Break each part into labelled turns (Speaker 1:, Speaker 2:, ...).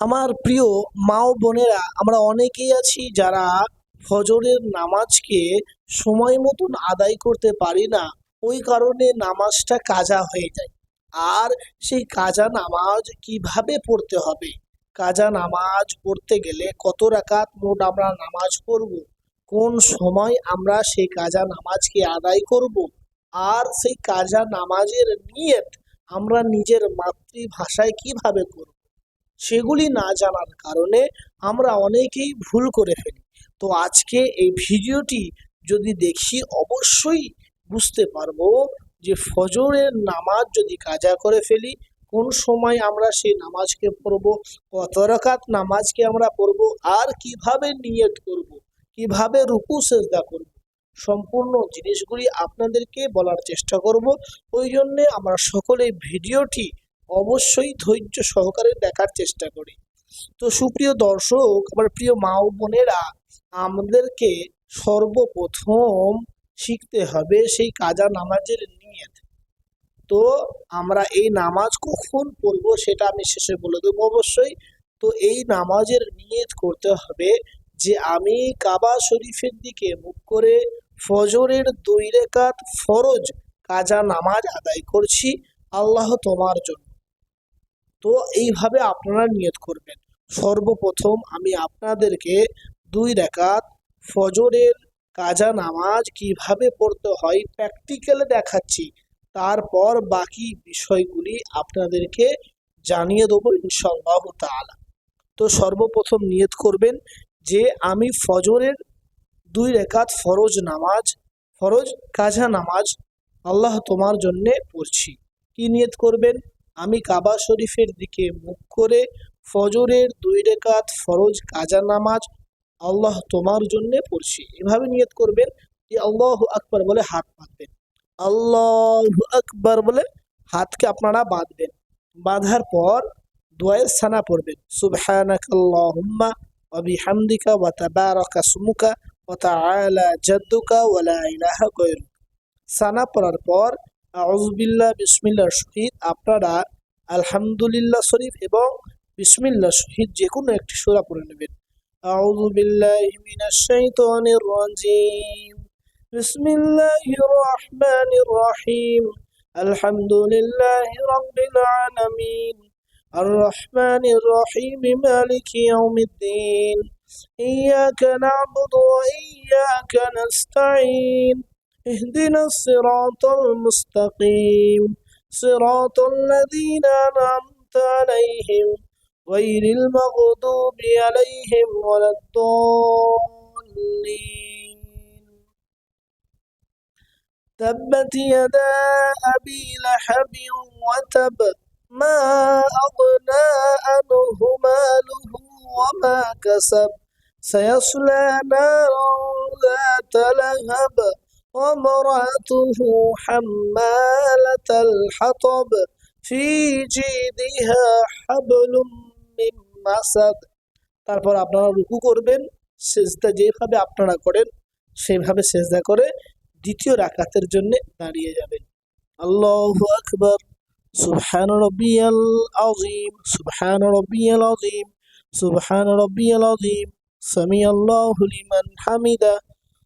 Speaker 1: আমার প্রিয় মা ও বোনেরা, আমরা অনেকেই আছি যারা ফজরের নামাজকে সময় মতন আদায় করতে পারি না। ওই কারণে নামাজটা কাজা হয়ে যায়। আর সেই কাজা নামাজ কীভাবে পড়তে হবে? কাজা নামাজ পড়তে গেলে কত রাকাত মোট আমরা নামাজ পড়ব? কোন সময় আমরা সেই কাজা নামাজকে আদায় করব? আর সেই কাজা নামাজের নিয়ত আমরা নিজের মাতৃভাষায় কীভাবে করব? সেগুলি না জানার কারণে আমরা অনেকেই ভুল করে ফেলি। তো আজকে এই ভিডিওটি যদি দেখি, অবশ্যই বুঝতে পারব যে ফজরের নামাজ যদি কাজা করে ফেলি, কোন সময় আমরা সেই নামাজকে পড়ব, কত রাকাত নামাজকে আমরা পড়ব, আর কীভাবে নিয়ত করব, কীভাবে রুকু, সেজদা করব, সম্পূর্ণ জিনিসগুলি আপনাদেরকে বলার চেষ্টা করব। ওই জন্যে আমরা সকলে ভিডিওটি অবশ্যই ধৈর্য সহকারে দেখার চেষ্টা করি। তো সুপ্রিয় দর্শক, আমার প্রিয় মা ও বোনেরা, আমাদেরকে সর্বপ্রথম শিখতে হবে সেই কাজা নামাজের নিয়ত। তো আমরা এই নামাজ কখন পড়ব সেটা আমি শেষে বলে দেবো অবশ্যই। তো এই নামাজের নিয়ত করতে হবে যে আমি কাবা শরীফের দিকে মুখ করে ফজরের দুই ফরজ কাজা নামাজ আদায় করছি, আল্লাহ তোমার জন্য। তো এইভাবে আপনারা নিয়ত করবেন। সর্বপ্রথম আমি আপনাদেরকে দুই রেকাত ফজরের কাজা নামাজ কীভাবে পড়তে হয় প্র্যাকটিক্যালে দেখাচ্ছি। তারপর বাকি বিষয়গুলি আপনাদেরকে জানিয়ে দেবো ইনশাল্লাহ তাআলা। তো সর্বপ্রথম নিয়ত করবেন যে আমি ফজরের দুই রেকাত ফরজ নামাজ, ফরজ কাজা নামাজ আল্লাহ তোমার জন্যে পড়ছি। কি নিয়ত করবেন? আমি কাবা শরীফের দিকে মুখ করে ফজরের দুই রেকাত ফরজ কাজা নামাজ আল্লাহ তোমার জন্যে পড়ছি। এভাবে নিয়ত করবেন যে আল্লাহ আকবর বলে হাত বাঁধবেন। আল্লাহ আকবর বলে হাতকে আপনারা বাঁধবেন। বাঁধার পর দোয়ের সানা পড়বেন। সুবহানাক আল্লাহুম্মা ওয়া বিহামদিকা ওয়া তাবারাকা ইসমুকা ওয়া তাআলা জাদ্দুকা ওয়া লা ইলাহা গায়রুক। সানা পড়ার পর আউযু বিল্লাহ বিসমিল্লাহ শহীদ আপনারা আলহামদুলিল্লাহ শরীফ এবং বিসমিল্লাহ শহীদ যে কোনো একটি সূরা পড়ে নেবেন আউযু বিল্লাহি মিনাশ শাইতানির রাজিম বিসমিল্লাহির রহমানির রহিম আলহামদুলিল্লাহি রাব্বিল আলামিন الرحمن الرحيم مالك يوم الدين إياك نعبد وإياك نستعين اهدنا الصراط المستقيم. صراط الذين أنعمت عليهم غير المغضوب عليهم ولا الضالين. تبت يدا أبي لهب وتب ما أغنى عنه ماله وما كسب سيصلى نارا ذات لهب وامرأته حمالة الحطب في جيدها حبل من مسد তারপর আপনারা রুকু করবেন সেজদা যেভাবে আপনারা করেন সেইভাবে সেজদা করে দ্বিতীয় রাকাতের জন্য দাঁড়িয়ে যাবেন আল্লাহু আকবার سبحان ربي العظيم سبحان ربي العظيم سبحان ربي العظيم سمع الله لمن حمده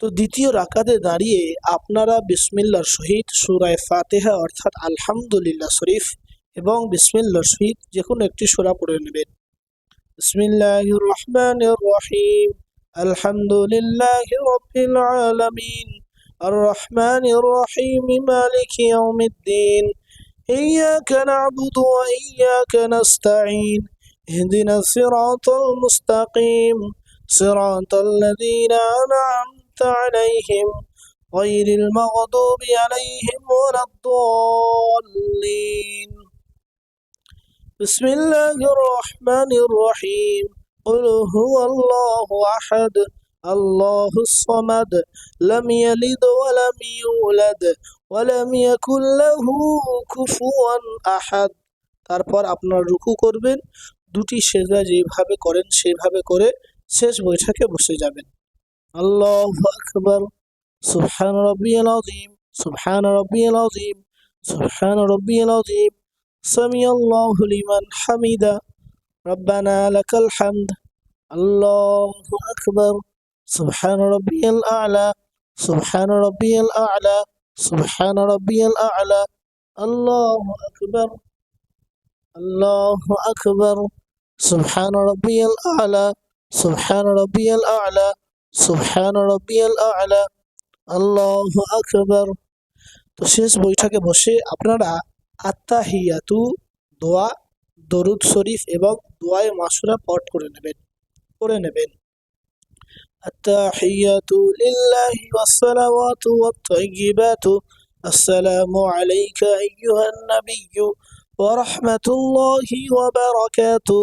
Speaker 1: তো দ্বিতীয় রাকাতে দাঁড়িয়ে আপনারা বিসমিল্লার সহিত সুরায় ফাতেহা অর্থাৎ আলহামদুলিল্লাহ শরীফ এবং বিসমিল্লার সহিত যে কোনো একটি সুরা পড়ে নেবেন বিসমিল্লাহির রহমানির রহিম আলহামদুলিল্লাহি রাব্বিল আলামিন الرحمن الرحيم مالك يوم الدين إياك نعبد وإياك نستعين اهدنا الصراط المستقيم صراط الذين أنعمت عليهم غير المغضوب عليهم ولا الضالين بسم الله الرحمن الرحيم قل هو الله أحد الله الصمد لم يلد ولم يولد ولم يكن له كفوا أحد তারপর আপনার রুকু করবেন দুটি সেজদা যেভাবে করেন সেভাবে করে শেষ বৈঠকে বসে যাবেন আল্লাহ আকবর সুবহান রব্বিয়াল আযীম সুবহান রব্বিয়াল আযীম সুবহান রব্বিয়াল আযীম সামি আল্লাহু লিমান হামিদা রব্বানা লাকাল হামদ আল্লাহু আকবর সুবহান রব্বিয়াল আ'লা সুবহান রব্বিয়াল আ'লা সুবহান রব্বিয়াল আ'লা আল্লাহু আকবর আল্লাহু আকবর সুবহান রব্বিয়াল আ'লা সুবহান রব্বিয়াল আ'লা সুবহান রব্বিয়াল আ'লা আল্লাহু আকবর তো শেষ বৈঠকে বসে আপনারা আত্তাহিয়াতু দোয়া দরুদ শরীফ এবং দোয়ায়ে মাসুরা পাঠ করে নেবেন করে নেবেন التحيات لله والصلوات والطيبات السلام عليك أيها النبي ورحمة الله وبركاته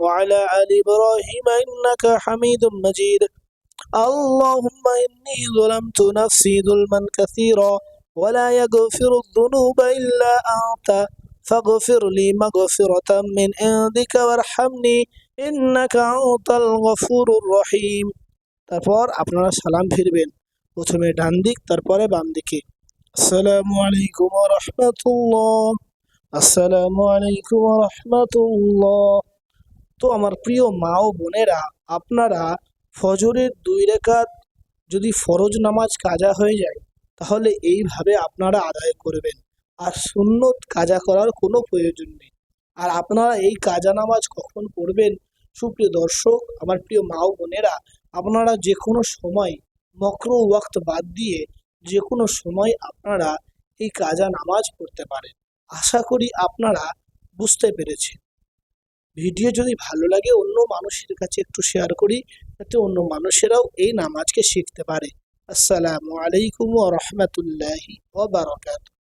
Speaker 1: وعلى آل إبراهيم إنك حميد مجيد اللهم إني ظلمت نفسي ظلما كثيرا ولا يغفر الذنوب إلا أنت فاغفر لي مغفرة من عندك وارحمني إنك أنت الغفور الرحيم তারপর আপনারা সালাম ফিরবেন প্রথমে ডান দিক তারপরে বাম দিকে আসসালামু আলাইকুম রহমতুল্লাহ আসসালামু আলাইকুম রহমতুল্লাহ তো আমার প্রিয় মা ও বোনেরা, আপনারা ফজরের দুই রেখাত যদি ফরজ নামাজ কাজা হয়ে যায়, তাহলে এইভাবে আপনারা আদায় করবেন। আর সুন্নত কাজা করার কোনো প্রয়োজন নেই। আর আপনারা এই কাজা নামাজ কখন পড়বেন? সুপ্রিয় দর্শক, আমার প্রিয় মা ও বোনেরা, আপনারা যে কোনো সময়, মক্র ওয়াক্ত বাদ দিয়ে যে কোনো সময় আপনারা এই কাজা নামাজ পড়তে পারেন। আশা করি আপনারা বুঝতে পেরেছেন। ভিডিও যদি ভালো লাগে, অন্য মানুষের কাছে একটু শেয়ার করি, যাতে অন্য মানুষেরাও এই নামাজকে শিখতে পারে। আসসালামু আলাইকুম রাহমাতুল্লাহি ওয়া বারাকাতুহু।